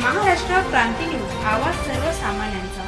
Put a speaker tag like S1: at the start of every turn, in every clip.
S1: क्रांती news. आवाज सर्वसामान्यांचा.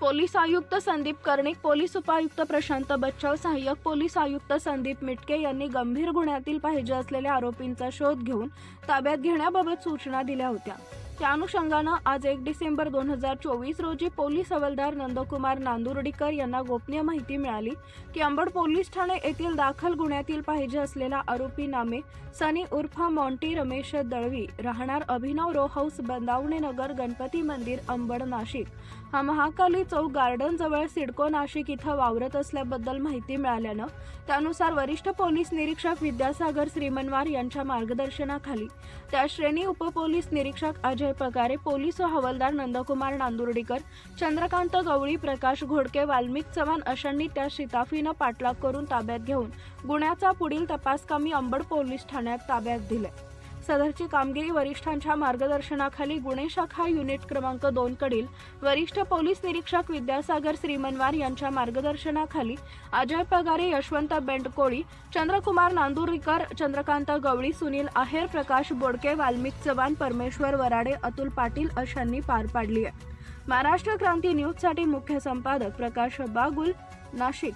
S2: Police आयुक्त संदीप कर्णिक पोलीस उपायुक्त प्रशांत बच्चाव सहाय्यक पोलीस आयुक्त संदीप मिटके यांनी गंभीर गुन्ह्यातील पाहिजे असलेल्या आरोपींचा शोध घेऊन ताब्यात घेण्याबाबत सूचना दिल्या होत्या. त्या अनुषंगानं आज एक डिसेंबर दोन हजार चोवीस रोजी पोलीस हवालदार नंदकुमार नांदुर्डीकर यांना गोपनीय माहिती मिळाली की अंबड पोलीस ठाणे येथील दाखल गुन्ह्यातील पाहिजे असलेला आरोपी नामे सनी उर्फ मॉन्टी रमेश दळवी राहणार अभिनव रो हाऊस बंदावणे नगर गणपती मंदिर अंबड नाशिक. हा महाकाली चौक गार्डन जवळ सिडको नाशिक इथं वावरत असल्याबद्दल माहिती मिळाल्यानं त्यानुसार वरिष्ठ पोलीस निरीक्षक विद्यासागर श्रीमनवार यांच्या मार्गदर्शनाखाली त्या श्रेणी उपपोलीस निरीक्षक अजय पगारे पोलीस व हवालदार नंदकुमार नांदुर्डीकर चंद्रकांत गवळी प्रकाश घोडके वाल्मिक चव्हाण अशांनी त्या शिताफीनं पाठलाग करून ताब्यात घेऊन गुन्ह्याचा पुढील तपासकामी अंबड पोलीस ठाण्यात ताब्यात दिले सदरची कामगिरी वरिष्ठांच्या मार्गदर्शनाखाली गुन्हे शाखा युनिट क्रमांक दोन कडील वरिष्ठ पोलीस निरीक्षक विद्यासागर श्रीमनवार यांच्या मार्गदर्शनाखाली अजय पगारे यशवंत बेंडकोळी चंद्रकुमार नांदुरीकर चंद्रकांत गवळी सुनील आहेर प्रकाश बोडके वाल्मिक चव्हाण परमेश्वर वराडे अतुल पाटील अशांनी पार पाडली आहे. महाराष्ट्र क्रांती न्यूजसाठी मुख्य संपादक प्रकाश बागुल नाशिक.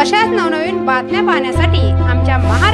S3: अशाच नवनवीन बातम्या पाहण्यासाठी आमच्या महाराष्ट्र